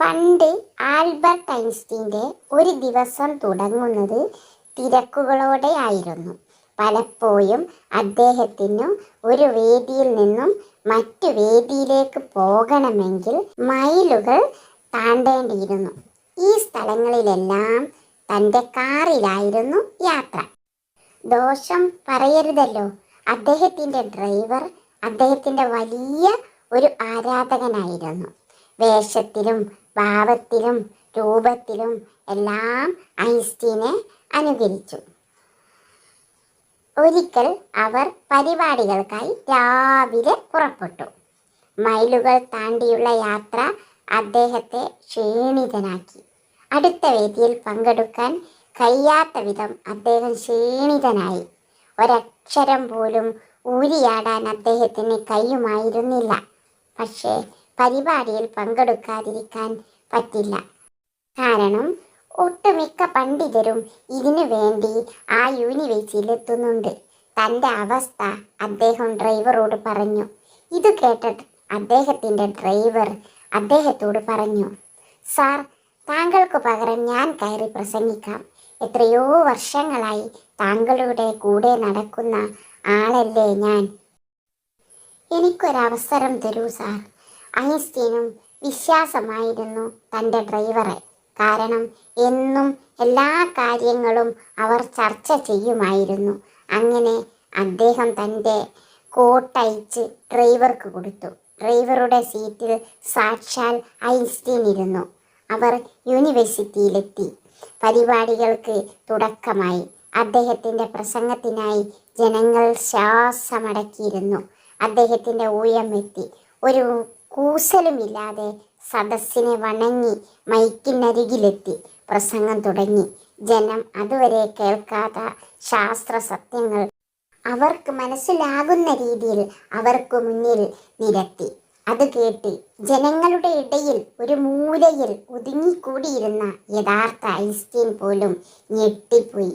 പണ്ട് ആൽബർട്ട് ഐൻസ്റ്റീന്റെ ഒരു ദിവസം തുടങ്ങുന്നത് തിരക്കുകളോടെ ആയിരുന്നു. പലപ്പോഴും അദ്ദേഹത്തിന് ഒരു വേദിയിൽ നിന്നും മറ്റു വേദിയിലേക്ക് പോകണമെങ്കിൽ മൈലുകൾ താണ്ടേണ്ടിയിരുന്നു. ഈ സ്ഥലങ്ങളിലെല്ലാം തന്റെ കാറിലായിരുന്നു യാത്ര. ദോഷം പറയരുതല്ലോ. അദ്ദേഹത്തിന്റെ ഡ്രൈവർ അദ്ദേഹത്തിന്റെ വലിയ ഒരു ആരാധകനായിരുന്നു. വേഷത്തിലും ഭാവത്തിലും രൂപത്തിലും എല്ലാം ഐൻസ്റ്റീനെ അനുകരിച്ചു. ഒരിക്കൽ അവർ പരിപാടികൾക്കായി രാവിലെ പുറപ്പെട്ടു. മൈലുകൾ താണ്ടിയുള്ള യാത്ര അദ്ദേഹത്തെ ക്ഷീണിതനാക്കി. അടുത്ത വേദിയിൽ പങ്കെടുക്കാൻ കഴിയാത്ത വിധം അദ്ദേഹം ക്ഷീണിതനായി. ഒരക്ഷരം പോലും ഊരിയാടാൻ അദ്ദേഹത്തിന് കഴിയുമായിരുന്നില്ല. പക്ഷേ പരിപാടിയിൽ പങ്കെടുക്കാതിരിക്കാൻ പറ്റില്ല. കാരണം ഒട്ടുമിക്ക പണ്ഡിതരും ഇതിനു വേണ്ടി ആ യൂണിവേഴ്സിറ്റിയിൽ എത്തുന്നുണ്ട്. തന്റെ അവസ്ഥ അദ്ദേഹം ഡ്രൈവറോട് പറഞ്ഞു. ഇത് കേട്ട അദ്ദേഹത്തിന്റെ ഡ്രൈവർ അദ്ദേഹത്തോട് പറഞ്ഞു സാർ താങ്കൾക്ക് പകരം ഞാൻ കയറി പ്രസംഗിക്കാം. എത്രയോ വർഷങ്ങളായി താങ്കളുടെ കൂടെ നടക്കുന്ന ആളല്ലേ ഞാൻ? എനിക്കൊരവസരം തരൂ സാർ. ഐൻസ്റ്റീനും വിശ്വാസമായിരുന്നു തന്റെ ഡ്രൈവറെ. കാരണം എന്നും എല്ലാ കാര്യങ്ങളും അവർ ചർച്ച ചെയ്യുമായിരുന്നു. അങ്ങനെ അദ്ദേഹം തന്റെ കോട്ടയച്ച് ഡ്രൈവർക്ക് കൊടുത്തു. ഡ്രൈവറുടെ സീറ്റിൽ സാക്ഷാൽ ഐൻസ്റ്റീൻ ഇരുന്നു. അവർ യൂണിവേഴ്സിറ്റിയിലെത്തി. പരിപാടികൾക്ക് തുടക്കമായി. അദ്ദേഹത്തിന്റെ പ്രസംഗത്തിനായി ജനങ്ങൾ ശ്വാസമടക്കിയിരുന്നു. അദ്ദേഹത്തിന്റെ എത്തി. ഒരു കൂസലുമില്ലാതെ സദസ്സിനെ വണങ്ങി മൈക്കിനരികിലെത്തി. പ്രസംഗം തുടങ്ങി. ജനം അതുവരെ കേൾക്കാത്ത ശാസ്ത്ര സത്യങ്ങൾ അവർക്ക് മനസ്സിലാകുന്ന രീതിയിൽ അവർക്ക് മുന്നിൽ നിരത്തി. അത് കേട്ട് ജനങ്ങളുടെ ഇടയിൽ ഒരു മൂലയിൽ ഒതുങ്ങിക്കൂടിയിരുന്ന യഥാർത്ഥ ഐൻസ്റ്റീൻ പോലും ഞെട്ടിപ്പോയി.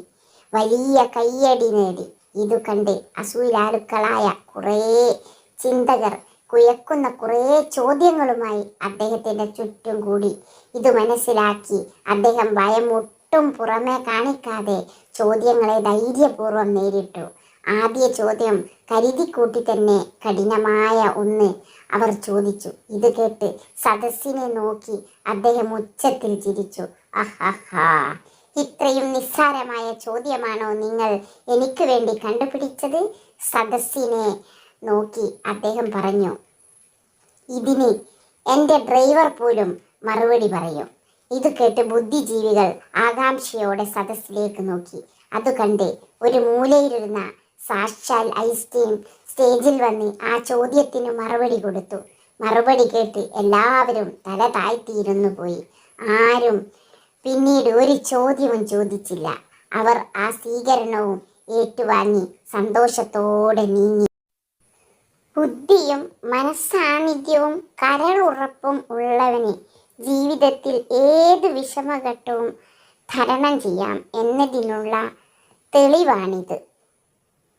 വലിയ കയ്യടി നേടി. ഇത് കണ്ട് അസൂയാലുക്കളായ കുറേ ചിന്തകർ കുയക്കുന്ന കുറേ ചോദ്യങ്ങളുമായി അദ്ദേഹത്തിന്റെ ചുറ്റും കൂടി. ഇത് മനസ്സിലാക്കി അദ്ദേഹം ഭയം ഒട്ടും പുറമേ കാണിക്കാതെ ചോദ്യങ്ങളെ ധൈര്യപൂർവം നേരിട്ടു. ആദ്യ ചോദ്യം കരുതിക്കൂട്ടി തന്നെ കഠിനമായ ഒന്ന് അവർ ചോദിച്ചു. ഇത് കേട്ട് സദസ്സിനെ നോക്കി അദ്ദേഹം ഉച്ചത്തിൽ ചിരിച്ചു. അഹഹാ ഇത്രയും നിസ്സാരമായ ചോദ്യമാണോ നിങ്ങൾ എനിക്ക് വേണ്ടി കണ്ടുപിടിച്ചത്? സദസ്സിനെ നോക്കി അദ്ദേഹം പറഞ്ഞു ഇതിന് എന്റെ ഡ്രൈവർ പോലും മറുപടി പറയും. ഇത് കേട്ട് ബുദ്ധിജീവികൾ ആകാംക്ഷയോടെ സദസ്സിലേക്ക് നോക്കി. അത് കണ്ട് ഒരു മൂലയിലിരുന്ന സാക്ഷാൽ ഐസ്ക്രീം സ്റ്റേജിൽ വന്ന് ആ ചോദ്യത്തിന് മറുപടി കൊടുത്തു. മറുപടി കേട്ട് എല്ലാവരും തല താഴ്ത്തിയിരുന്നു പോയി. ആരും പിന്നീട് ഒരു ചോദ്യവും ചോദിച്ചില്ല. അവർ ആ സ്വീകരണവും ഏറ്റുവാങ്ങി സന്തോഷത്തോടെ നീങ്ങി. ബുദ്ധിയും മനസ്സാന്നിധ്യവും കരളുറപ്പും ഉള്ളവന് ജീവിതത്തിൽ ഏത് വിഷമഘട്ടവും തരണം ചെയ്യാം എന്നതിനുള്ള തെളിവാണിത്.